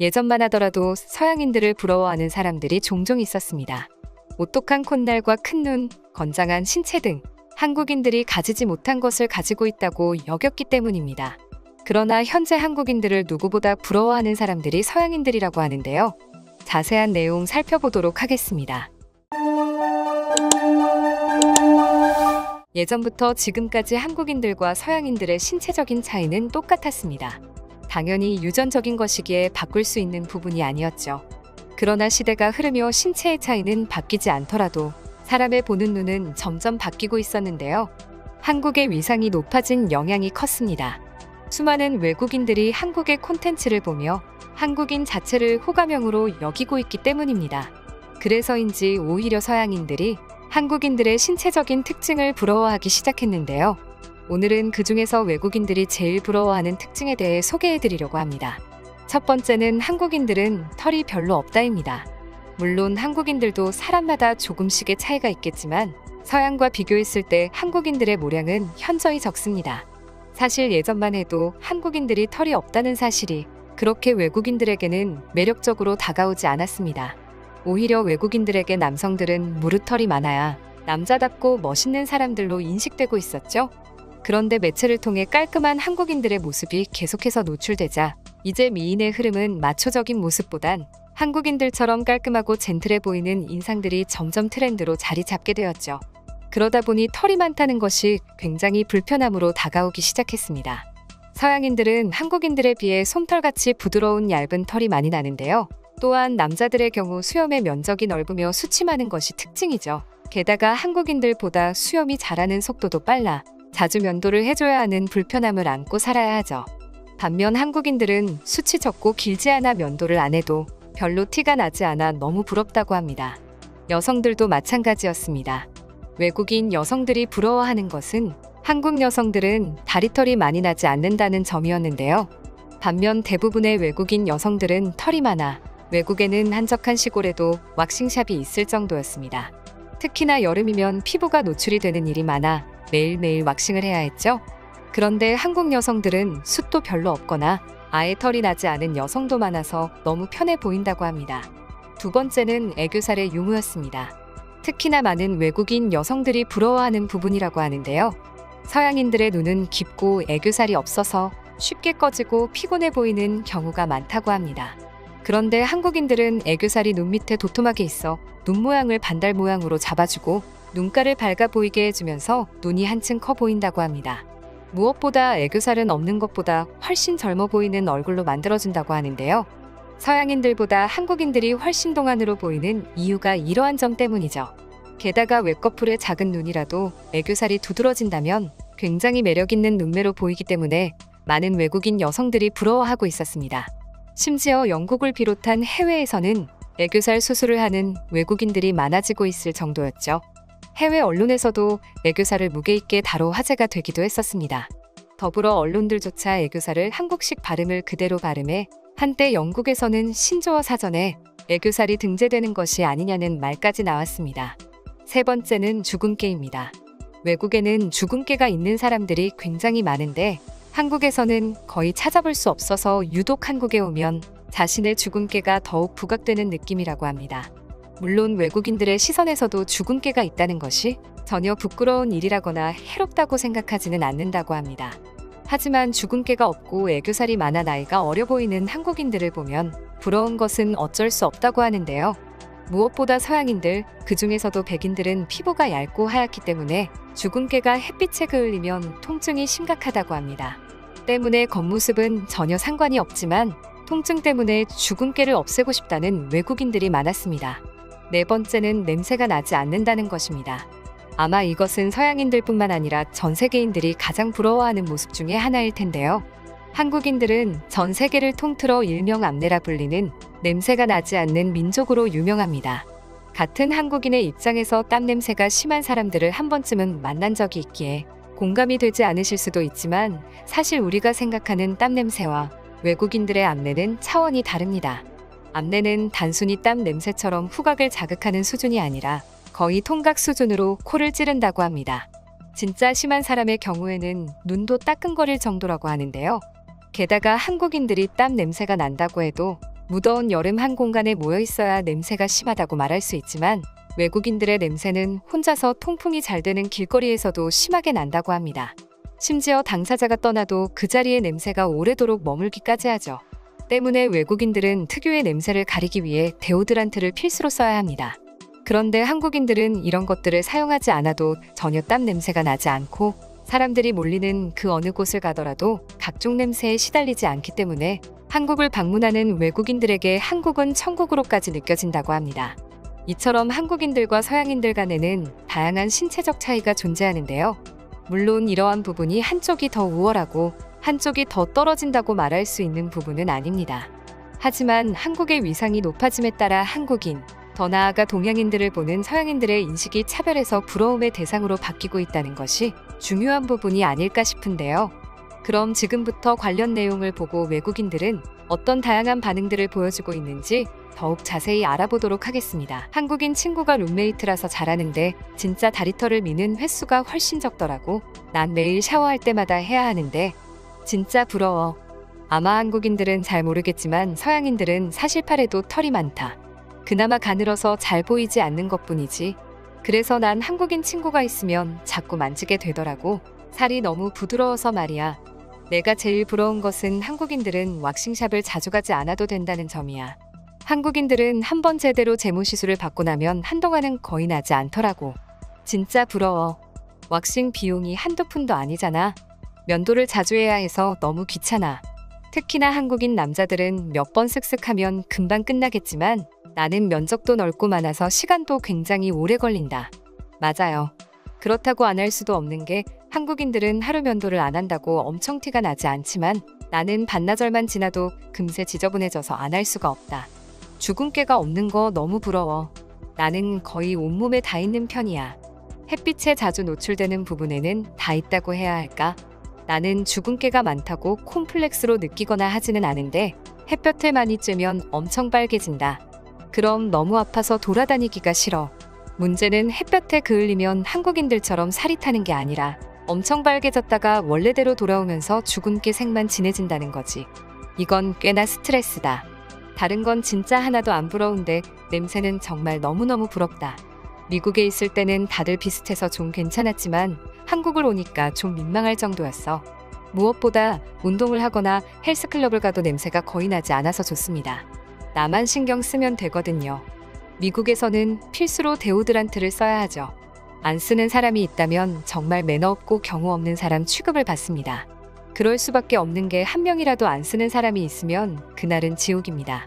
예전만 하더라도 서양인들을 부러워하는 사람들이 종종 있었습니다. 오똑한 콧날과 큰 눈, 건장한 신체 등 한국인들이 가지지 못한 것을 가지고 있다고 여겼기 때문입니다. 그러나 현재 한국인들을 누구보다 부러워하는 사람들이 서양인들이라고 하는데요. 자세한 내용 살펴보도록 하겠습니다. 예전부터 지금까지 한국인들과 서양인들의 신체적인 차이는 똑같았습니다. 당연히 유전적인 것이기에 바꿀 수 있는 부분이 아니었죠. 그러나 시대가 흐르며 신체의 차이는 바뀌지 않더라도 사람의 보는 눈은 점점 바뀌고 있었는데요. 한국의 위상이 높아진 영향이 컸습니다. 수많은 외국인들이 한국의 콘텐츠를 보며 한국인 자체를 호감형으로 여기고 있기 때문입니다. 그래서인지 오히려 서양인들이 한국인들의 신체적인 특징을 부러워하기 시작했는데요. 오늘은 그 중에서 외국인들이 제일 부러워하는 특징에 대해 소개해 드리려고 합니다. 첫 번째는 한국인들은 털이 별로 없다입니다. 물론 한국인들도 사람마다 조금씩의 차이가 있겠지만 서양과 비교했을 때 한국인들의 모량은 현저히 적습니다. 사실 예전만 해도 한국인들이 털이 없다는 사실이 그렇게 외국인들에게는 매력적으로 다가오지 않았습니다. 오히려 외국인들에게 남성들은 무릇털이 많아야 남자답고 멋있는 사람들로 인식되고 있었죠. 그런데 매체를 통해 깔끔한 한국인들의 모습이 계속해서 노출되자 이제 미인의 흐름은 마초적인 모습보단 한국인들처럼 깔끔하고 젠틀해 보이는 인상들이 점점 트렌드로 자리 잡게 되었죠. 그러다 보니 털이 많다는 것이 굉장히 불편함으로 다가오기 시작했습니다. 서양인들은 한국인들에 비해 솜털같이 부드러운 얇은 털이 많이 나는데요. 또한 남자들의 경우 수염의 면적이 넓으며 수침하는 것이 특징이죠. 게다가 한국인들보다 수염이 자라는 속도도 빨라 자주 면도를 해줘야 하는 불편함을 안고 살아야 하죠. 반면 한국인들은 수치 적고 길지 않아 면도를 안 해도 별로 티가 나지 않아 너무 부럽다고 합니다. 여성들도 마찬가지였습니다. 외국인 여성들이 부러워하는 것은 한국 여성들은 다리털이 많이 나지 않는다는 점이었는데요. 반면 대부분의 외국인 여성들은 털이 많아 외국에는 한적한 시골에도 왁싱샵이 있을 정도였습니다. 특히나 여름이면 피부가 노출이 되는 일이 많아 매일매일 왁싱을 해야 했죠. 그런데 한국 여성들은 숱도 별로 없거나 아예 털이 나지 않은 여성도 많아서 너무 편해 보인다고 합니다. 두 번째는 애교살의 유무였습니다. 특히나 많은 외국인 여성들이 부러워하는 부분이라고 하는데요. 서양인들의 눈은 깊고 애교살이 없어서 쉽게 꺼지고 피곤해 보이는 경우가 많다고 합니다. 그런데 한국인들은 애교살이 눈 밑에 도톰하게 있어 눈 모양을 반달 모양으로 잡아주고 눈가를 밝아 보이게 해주면서 눈이 한층 커 보인다고 합니다. 무엇보다 애교살은 없는 것보다 훨씬 젊어 보이는 얼굴로 만들어준다고 하는데요. 서양인들보다 한국인들이 훨씬 동안으로 보이는 이유가 이러한 점 때문이죠. 게다가 외꺼풀의 작은 눈이라도 애교살이 두드러진다면 굉장히 매력있는 눈매로 보이기 때문에 많은 외국인 여성들이 부러워하고 있었습니다. 심지어 영국을 비롯한 해외에서는 애교살 수술을 하는 외국인들이 많아지고 있을 정도였죠. 해외 언론에서도 애교살을 무게 있게 다뤄 화제가 되기도 했었습니다. 더불어 언론들조차 애교살을 한국식 발음을 그대로 발음해 한때 영국에서는 신조어 사전에 애교살이 등재되는 것이 아니냐는 말까지 나왔습니다. 세 번째는 주근깨입니다. 외국에는 주근깨가 있는 사람들이 굉장히 많은데 한국에서는 거의 찾아볼 수 없어서 유독 한국에 오면 자신의 주근깨가 더욱 부각되는 느낌이라고 합니다. 물론 외국인들의 시선에서도 주근깨가 있다는 것이 전혀 부끄러운 일이라거나 해롭다고 생각하지는 않는다고 합니다. 하지만 주근깨가 없고 애교살이 많아 나이가 어려 보이는 한국인들을 보면 부러운 것은 어쩔 수 없다고 하는데요. 무엇보다 서양인들, 그 중에서도 백인들은 피부가 얇고 하얗기 때문에 주근깨가 햇빛에 그을리면 통증이 심각하다고 합니다. 때문에 겉모습은 전혀 상관이 없지만 통증 때문에 주근깨를 없애고 싶다는 외국인들이 많았습니다. 네 번째는 냄새가 나지 않는다는 것입니다. 아마 이것은 서양인들뿐만 아니라 전 세계인들이 가장 부러워하는 모습 중에 하나일 텐데요. 한국인들은 전 세계를 통틀어 일명 암내라 불리는 냄새가 나지 않는 민족으로 유명합니다. 같은 한국인의 입장에서 땀 냄새가 심한 사람들을 한 번쯤은 만난 적이 있기에 공감이 되지 않으실 수도 있지만 사실 우리가 생각하는 땀 냄새와 외국인들의 암내는 차원이 다릅니다. 암내는 단순히 땀 냄새처럼 후각을 자극하는 수준이 아니라 거의 통각 수준으로 코를 찌른다고 합니다. 진짜 심한 사람의 경우에는 눈도 따끔거릴 정도라고 하는데요. 게다가 한국인들이 땀 냄새가 난다고 해도 무더운 여름 한 공간에 모여 있어야 냄새가 심하다고 말할 수 있지만 외국인들의 냄새는 혼자서 통풍이 잘 되는 길거리에서도 심하게 난다고 합니다. 심지어 당사자가 떠나도 그 자리의 냄새가 오래도록 머물기까지 하죠. 때문에 외국인들은 특유의 냄새를 가리기 위해 데오드란트를 필수로 써야 합니다. 그런데 한국인들은 이런 것들을 사용하지 않아도 전혀 땀 냄새가 나지 않고 사람들이 몰리는 그 어느 곳을 가더라도 각종 냄새에 시달리지 않기 때문에 한국을 방문하는 외국인들에게 한국은 천국으로까지 느껴진다고 합니다. 이처럼 한국인들과 서양인들 간에는 다양한 신체적 차이가 존재하는데요. 물론 이러한 부분이 한쪽이 더 우월하고 한쪽이 더 떨어진다고 말할 수 있는 부분은 아닙니다. 하지만 한국의 위상이 높아짐에 따라 한국인, 더 나아가 동양인들을 보는 서양인들의 인식이 차별에서 부러움의 대상으로 바뀌고 있다는 것이 중요한 부분이 아닐까 싶은데요. 그럼 지금부터 관련 내용을 보고 외국인들은 어떤 다양한 반응들을 보여주고 있는지 더욱 자세히 알아보도록 하겠습니다. 한국인 친구가 룸메이트라서 잘하는데 진짜 다리털을 미는 횟수가 훨씬 적더라고. 난 매일 샤워할 때마다 해야 하는데 진짜 부러워. 아마 한국인들은 잘 모르겠지만 서양인들은 사실 팔에도 털이 많다. 그나마 가늘어서 잘 보이지 않는 것 뿐이지. 그래서 난 한국인 친구가 있으면 자꾸 만지게 되더라고. 살이 너무 부드러워서 말이야. 내가 제일 부러운 것은 한국인들은 왁싱샵을 자주 가지 않아도 된다는 점이야. 한국인들은 한 번 제대로 제모 시술을 받고 나면 한동안은 거의 나지 않더라고. 진짜 부러워. 왁싱 비용이 한두 푼도 아니잖아. 면도를 자주 해야 해서 너무 귀찮아. 특히나 한국인 남자들은 몇번 쓱쓱하면 금방 끝나겠지만 나는 면적도 넓고 많아서 시간도 굉장히 오래 걸린다. 맞아요. 그렇다고 안 할 수도 없는 게 한국인들은 하루 면도를 안 한다고 엄청 티가 나지 않지만 나는 반나절만 지나도 금세 지저분해져서 안 할 수가 없다. 주근깨가 없는 거 너무 부러워. 나는 거의 온몸에 다 있는 편이야. 햇빛에 자주 노출되는 부분에는 다 있다고 해야 할까? 나는 주근깨가 많다고 콤플렉스로 느끼거나 하지는 않은데 햇볕을 많이 쬐면 엄청 빨개진다. 그럼 너무 아파서 돌아다니기가 싫어. 문제는 햇볕에 그을리면 한국인들처럼 살이 타는 게 아니라 엄청 빨개졌다가 원래대로 돌아오면서 주근깨 색만 진해진다는 거지. 이건 꽤나 스트레스다. 다른 건 진짜 하나도 안 부러운데 냄새는 정말 너무너무 부럽다. 미국에 있을 때는 다들 비슷해서 좀 괜찮았지만 한국을 오니까 좀 민망할 정도였어. 무엇보다 운동을 하거나 헬스클럽을 가도 냄새가 거의 나지 않아서 좋습니다. 나만 신경 쓰면 되거든요. 미국에서는 필수로 데오드란트를 써야 하죠. 안 쓰는 사람이 있다면 정말 매너 없고 경우 없는 사람 취급을 받습니다. 그럴 수밖에 없는 게 한 명이라도 안 쓰는 사람이 있으면 그날은 지옥입니다.